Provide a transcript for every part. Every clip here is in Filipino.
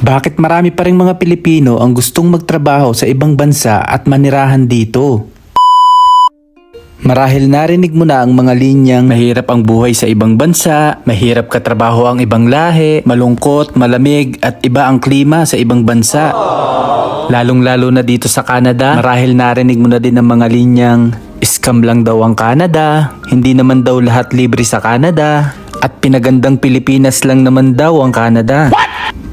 Bakit marami pa rin mga Pilipino ang gustong magtrabaho sa ibang bansa at manirahan dito? Marahil narinig mo na ang mga linyang mahirap ang buhay sa ibang bansa, mahirap katrabaho ang ibang lahi, malungkot, malamig at iba ang klima sa ibang bansa. Lalong-lalo na dito sa Canada, marahil narinig mo na din ang mga linyang scam lang daw ang Canada, hindi naman daw lahat libre sa Canada, at pinagandang Pilipinas lang naman daw ang Canada.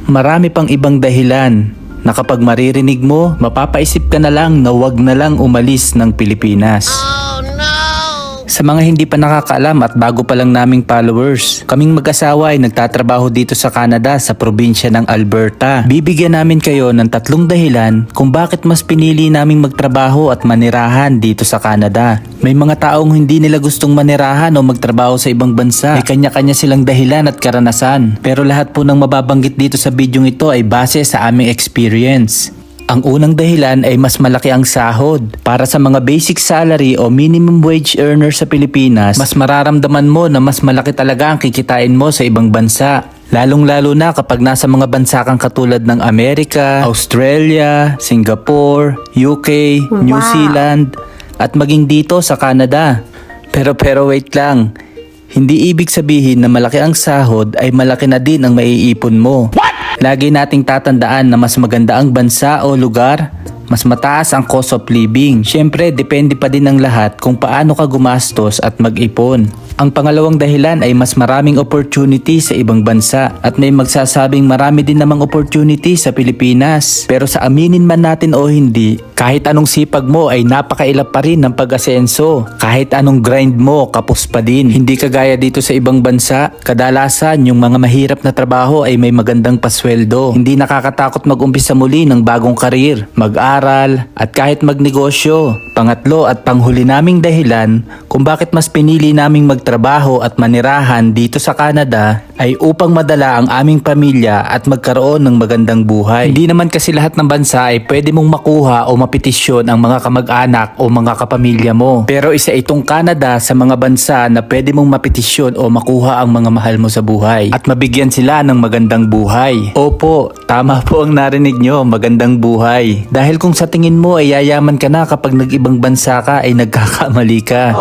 Marami pang ibang dahilan na kapag maririnig mo, mapapaisip ka na lang na wag na lang umalis ng Pilipinas. Sa mga hindi pa nakakaalam at bago pa lang naming followers, kaming mag-asawa ay nagtatrabaho dito sa Canada sa probinsya ng Alberta. Bibigyan namin kayo ng tatlong dahilan kung bakit mas pinili naming magtrabaho at manirahan dito sa Canada. May mga taong hindi nila gustong manirahan o magtrabaho sa ibang bansa. May kanya-kanya silang dahilan at karanasan. Pero lahat po ng mababanggit dito sa bidyong ito ay base sa aming experience. Ang unang dahilan ay mas malaki ang sahod. Para sa mga basic salary o minimum wage earner sa Pilipinas, mas mararamdaman mo na mas malaki talaga ang kikitain mo sa ibang bansa. Lalong-lalo na kapag nasa mga bansa kang katulad ng Amerika, Australia, Singapore, UK, New Zealand, at maging dito sa Canada. Pero pero wait lang, hindi ibig sabihin na malaki ang sahod ay malaki na din ang maiipon mo. Lagi nating tatandaan na mas maganda ang bansa o lugar, mas mataas ang cost of living. Siyempre, depende pa din ng lahat kung paano ka gumastos at mag-ipon. Ang pangalawang dahilan ay mas maraming opportunity sa ibang bansa at may magsasabing marami din namang opportunity sa Pilipinas. Pero sa aminin man natin o hindi, kahit anong sipag mo ay napakailap pa rin ng pag-asenso. Kahit anong grind mo, kapos pa din. Hindi kagaya dito sa ibang bansa, kadalasan yung mga mahirap na trabaho ay may magandang pasweldo. Hindi nakakatakot mag-umpisa muli ng bagong karir, mag-aral, at kahit magnegosyo. Pangatlo at panghuli naming dahilan kung bakit mas pinili naming magtrabaho at manirahan dito sa Canada ay upang madala ang aming pamilya at magkaroon ng magandang buhay. Hindi naman kasi lahat ng bansa ay pwede mong makuha o mapetisyon ang mga kamag-anak o mga kapamilya mo. Pero isa itong Canada sa mga bansa na pwede mong mapetisyon o makuha ang mga mahal mo sa buhay at mabigyan sila ng magandang buhay. Opo, tama po ang narinig nyo, magandang buhay. Dahil kung sa tingin mo ay yayaman ka na kapag nag-ibang bansa ka ay nagkakamali ka.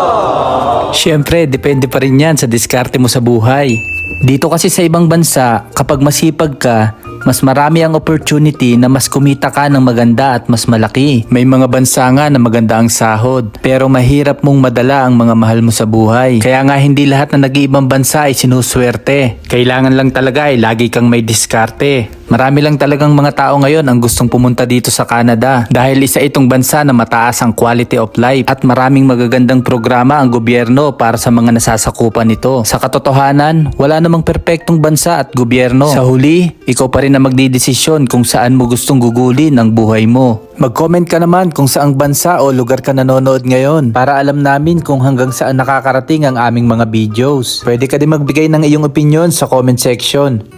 Siyempre, depende pa rin yan sa diskarte mo sa buhay. Dito kasi sa ibang bansa, kapag masipag ka, mas marami ang opportunity na mas kumita ka ng maganda at mas malaki. May mga bansa nga na maganda ang sahod, pero mahirap mong madala ang mga mahal mo sa buhay. Kaya nga hindi lahat na nag-iibang bansa ay sinuswerte. Kailangan lang talaga ay lagi kang may diskarte. Marami lang talagang mga tao ngayon ang gustong pumunta dito sa Canada dahil isa itong bansa na mataas ang quality of life at maraming magagandang programa ang gobyerno para sa mga nasasakupan nito. Sa katotohanan, wala namang perpektong bansa at gobyerno. Sa huli, ikaw pa rin na magdidesisyon kung saan mo gustong gugulin ang buhay mo. Mag-comment ka naman kung saang bansa o lugar ka nanonood ngayon para alam namin kung hanggang saan nakakarating ang aming mga videos. Pwede ka din magbigay ng iyong opinion sa comment section.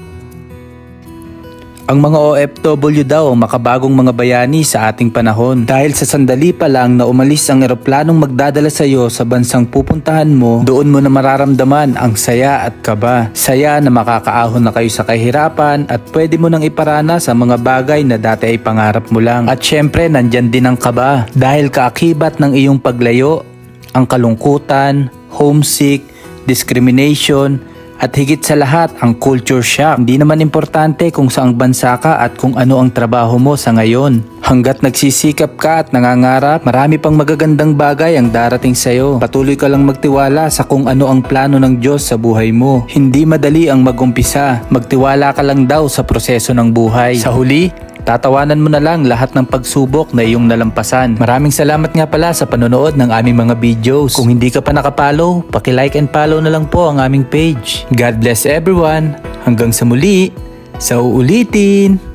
Ang mga OFW daw ang makabagong mga bayani sa ating panahon dahil sa sandali pa lang na umalis ang eroplanong magdadala sa iyo sa bansang pupuntahan mo, doon mo na mararamdaman ang saya at kaba. Saya na makakaahon na kayo sa kahirapan at pwede mo nang iparana sa mga bagay na dati ay pangarap mo lang. At syempre nandyan din ang kaba dahil kaakibat ng iyong paglayo, ang kalungkutan, homesick, discrimination, at higit sa lahat, ang culture shock. Hindi naman importante kung saang bansa ka at kung ano ang trabaho mo sa ngayon. Hanggat nagsisikap ka at nangangarap, marami pang magagandang bagay ang darating sa'yo. Patuloy ka lang magtiwala sa kung ano ang plano ng Diyos sa buhay mo. Hindi madali ang magumpisa. Magtiwala ka lang daw sa proseso ng buhay. Sa huli, Tatawanan mo na lang lahat ng pagsubok na iyong nalampasan. Maraming salamat nga pala sa panonood ng aming mga videos. Kung hindi ka pa nakapalo, paki-like and follow na lang po ang aming page. God bless everyone. Hanggang sa muli, sa uulitin.